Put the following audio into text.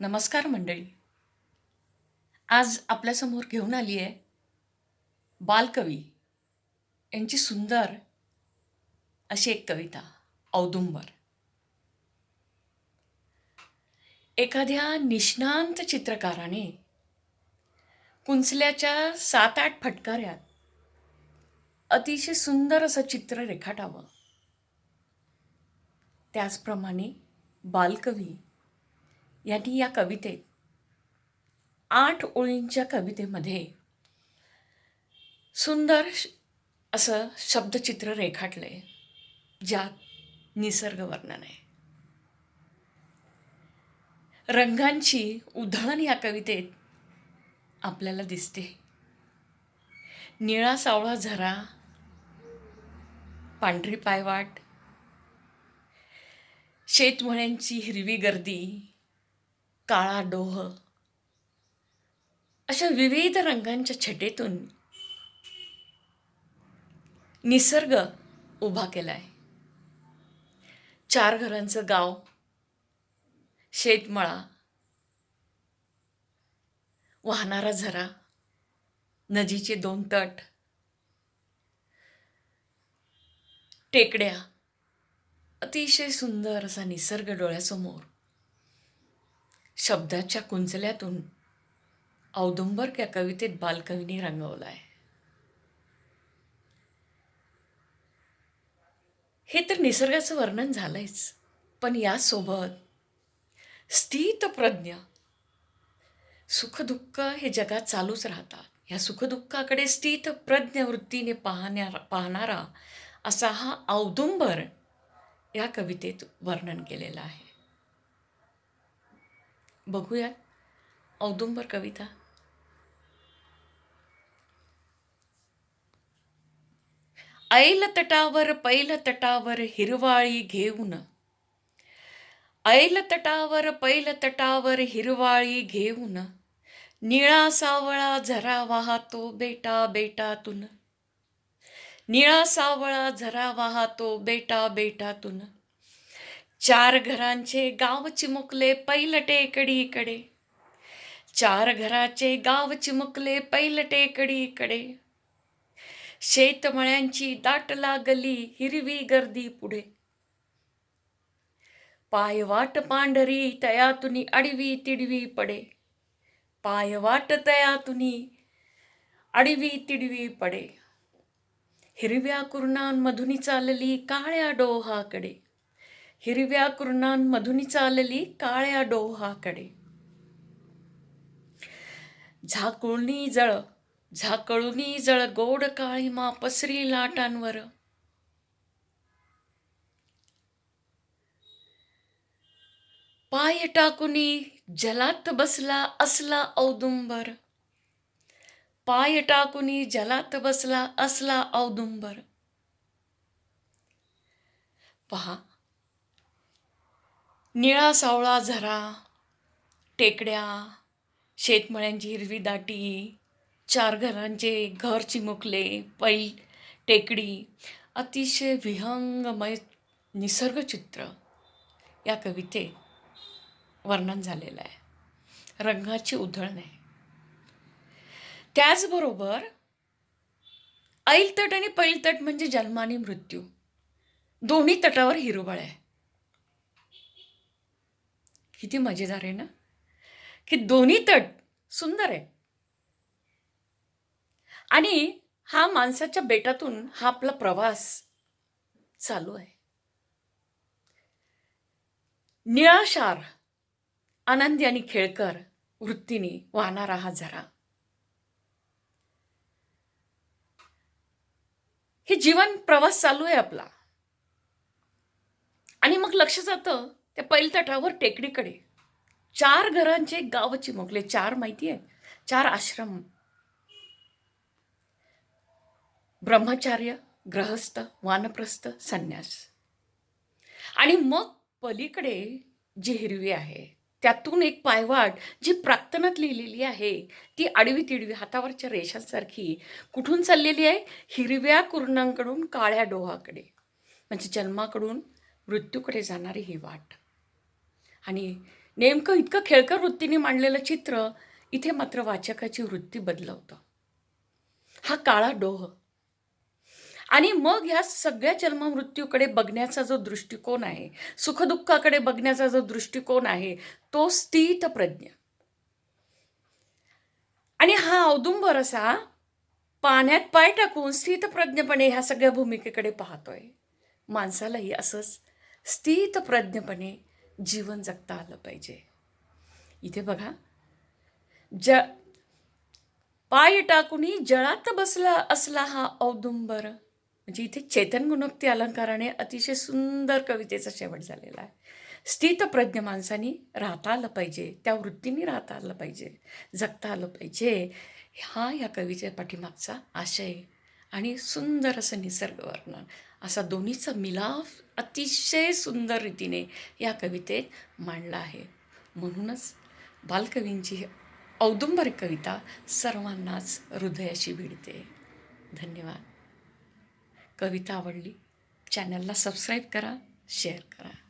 नमस्कार मंडळी. आज आपल्यासमोर घेऊन आली आहे बालकवी यांची सुंदर अशी एक कविता औदुंबर. एखाद्या निष्णांत चित्रकाराने कुंचल्याच्या सात आठ फटकाऱ्यात अतिशय सुंदर असं चित्र रेखाटावं. त्याचप्रमाणे बालकवी यांनी या कवितेत आठ ओळींच्या कवितेमध्ये सुंदर श- असं शब्दचित्र रेखाटलंय ज्यात निसर्ग वर्णन आहे. रंगांची उधळण या कवितेत आपल्याला दिसते. निळा सावळा झरा पांढरी पायवाट शेतमळ्यांची हिरवी गर्दी काळा डोह. अशा विविध रंगांच्या छटेतून निसर्ग उभा केलाय. चार घरांचं गाव शेतमळा वाहणारा झरा नदीचे दोन तट टेकड्या. अतिशय सुंदर असा निसर्ग डोळ्यासमोर. शब्दाच्या कुंचल्यातून औदुंबर या कवितेत बालकवीने रंगवला आहे हे तर निसर्गाचं वर्णन झालंयच पण यासोबत स्थितप्रज्ञ सुखदुःख हे जगात चालूच राहतात. या सुखदुःखाकडे स्थितप्रज्ञ वृत्तीने पाहण्या पाहणारा असा हा औदुंबर या कवितेत वर्णन केलेलं आहे. बघूया. औदुंबर कविता. ऐल तटावर पैल तटावर हिरवाळी घेऊन. ऐल तटावर पैल तटावर हिरवाळी घेऊन. निळा सावळा झरा वाहतो बेटा बेटातून. निळा सावळा झरा वाहतो बेटा बेटातून. चार घरांचे गाव चिमुकले पैल इकडे चार घराचे गाव चिमुकले पैल इकडे शेतमळ्यांची दाट लागली हिरवी गर्दी पुढे. पायवाट पांढरी तयातुनी अडवी तिडवी पडे. पायवाट तयातुनी अडवी तिडवी पडे. हिरव्या कुरणांमधून चालली काळ्या डोहाकडे. हिरव्या कुर्णांमधुनी चालली काळ्या डोहाकडे. झाकुळणी जळ झाकळुनी जळ गोड काळी मा पसरी लाटांवर. पाय टाकुनी जलात बसला असला औदुंबर. पाय टाकुनी जलात बसला असला औदुंबर. पहा निळा सावळा झरा टेकड्या शेतमळ्यांची हिरवी दाटी चार घरांचे घर चिमुकले पैल टेकडी अतिशय विहंगमय निसर्गचित्र या कवितेत वर्णन झालेलं आहे. रंगाची उधळण. आहे त्याचबरोबर ऐलतट आणि पैलतट म्हणजे जन्म आणि मृत्यू. दोन्ही तटावर हिरवळ आहे. किती मजेदार आहे ना? की दोन्ही तट सुंदर आहे. आणि हा माणसाच्या बेटातून हा आपला प्रवास चालू आहे. निळाशार आनंदी आणि खेळकर वृत्तीने वाहणारा हा झरा. हे जीवन प्रवास चालू आहे आपला. आणि मग लक्ष जातं त्या पैलतटावर टेकडीकडे चार घरांचे गाव चिमुकले. चार माहिती आहे चार आश्रम. ब्रह्मचार्य ग्रहस्थ वानप्रस्थ संन्यास. आणि मग पलीकडे जी हिरवी आहे त्यातून एक पायवाट जी प्राक्तनात लिहिलेली आहे ती आडवी तिडवी हातावरच्या रेषांसारखी कुठून चाललेली आहे? हिरव्या कुरणांकडून काळ्या डोहाकडे. म्हणजे जन्माकडून मृत्यूकडे जाणारी ही वाट. आणि नेमकं इतकं खेळकर वृत्तीने मांडलेलं चित्र इथे मात्र वाचकाची वृत्ती बदलवतं. हा काळा डोह. आणि मग ह्या सगळ्या जन्ममृत्यूकडे बघण्याचा जो दृष्टिकोन आहे सुखदुःखाकडे बघण्याचा जो दृष्टिकोन आहे तो स्थित प्रज्ञ आणि हा औदुंबर असा पाण्यात पाय टाकून स्थितप्रज्ञपणे ह्या सगळ्या भूमिकेकडे पाहतोय. माणसालाही असंच स्थितप्रज्ञपणे जीवन जगता आलं पाहिजे. इथे बघा. ज पाय टाकूनही जळात बसला असला हा औदुंबर. म्हणजे इथे चेतन गुणोक्ती अलंकाराने अतिशय सुंदर कवितेचा शेवट झालेला आहे. स्थितप्रज्ञ माणसानी राहता आलं पाहिजे त्या वृत्तीने राहता आलं पाहिजे जगता आलं पाहिजे. हा या कवीच्या पाठीमागचा आशय. आणि सुंदर असं निसर्ग वर्णन असा दोन्हीचा मिलाफ अतिशय सुंदर रीतीने या कवितेत मांडला आहे. म्हणूनच बालकवींची औदुंबर कविता सर्वांनाच हृदयाशी भिडते. धन्यवाद. कविता आवडली? चॅनलला सबस्क्राईब करा शेअर करा.